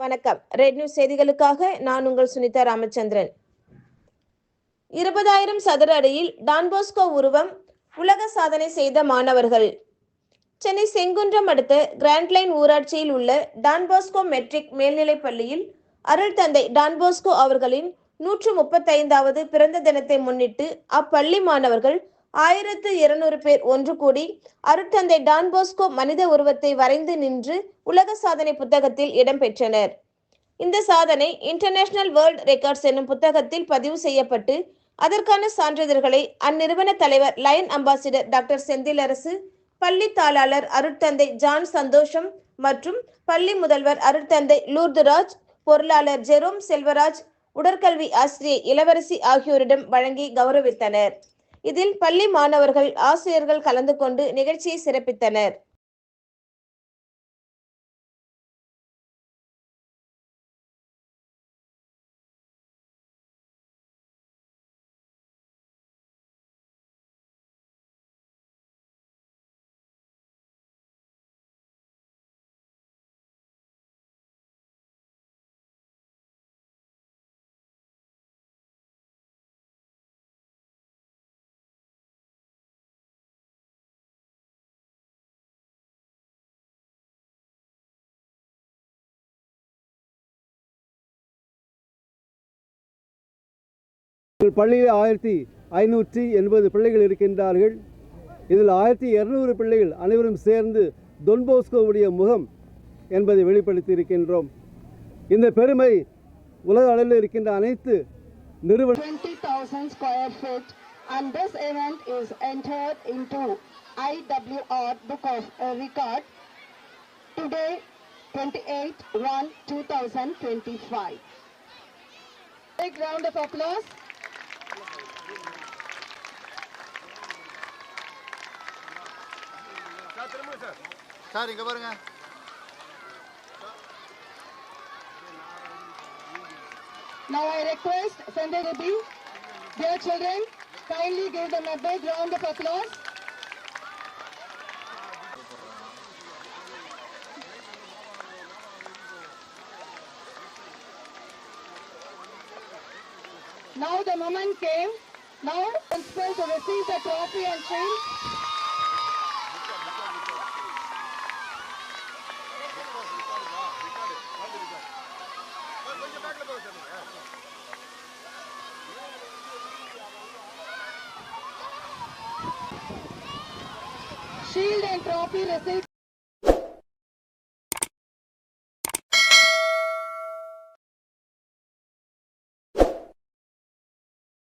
வணக்கம். Red news செய்திகளுக்காக நான் உங்கள் சுனிதா ராமச்சந்திரன். இருபதாயிரம் சதுர அடியில் டான்போஸ்கோ உருவம் உலக சாதனை செய்த மாணவர்கள். சென்னை செங்குன்றம் அடுத்த கிராண்ட்லைன் ஊராட்சியில் உள்ள டான்போஸ்கோ மெட்ரிக் மேல்நிலைப் பள்ளியில் அருள் தந்தை டான்போஸ்கோ அவர்களின் நூற்று முப்பத்தைந்தாவது பிறந்த தினத்தை முன்னிட்டு அப்பள்ளி மாணவர்கள் ஆயிரத்து இருநூறு பேர் ஒன்று கூடி அருட்தந்தை டான்போஸ்கோ மனித உருவத்தை வரைந்து நின்று உலக சாதனை புத்தகத்தில் இடம்பெற்றனர் இந்த சாதனை இன்டர்நேஷனல் வேர்ல்ட் ரெக்கார்ட்ஸ் என்னும் புத்தகத்தில் பதிவு செய்யப்பட்டு அதற்கான சான்றிதழ்களை அந்நிறுவன தலைவர் லயன் அம்பாசிடர் டாக்டர் செந்திலரசு பள்ளி தாளாளர் அருட்தந்தை ஜான் சந்தோஷம் மற்றும் பள்ளி முதல்வர் அருட்தந்தை லூர்துராஜ் பொருளாளர் ஜெரோம் செல்வராஜ் உடற்கல்வி ஆசிரியை இளவரசி ஆகியோரிடம் வழங்கி கௌரவித்தனர். இதில் பள்ளி மாணவர்கள் ஆசிரியர்கள் கலந்து கொண்டு நிகழ்ச்சியை சிறப்பித்தனர். பள்ளியில் ஆயிரத்தி ஐநூற்றி எண்பது பிள்ளைகள் இருக்கின்றார்கள் இதில் ஆயிரத்தி இரநூறு பிள்ளைகள் அனைவரும் சேர்ந்து தொன்போஸ்கோவுடைய முகம் என்பதை வெளிப்படுத்தி இருக்கின்றோம் இந்த பெருமை உலக அளவில் இருக்கின்ற அனைத்து நிறுவனம் IWR Book of Record today 28 1 2025. Big round of applause. Sir இங்க பாருங்க Now I request Sanjay Devi, dear children, kindly give them a big round of applause. Now the moment came. Now principal to receive the trophy and shield. Shield and trophy received.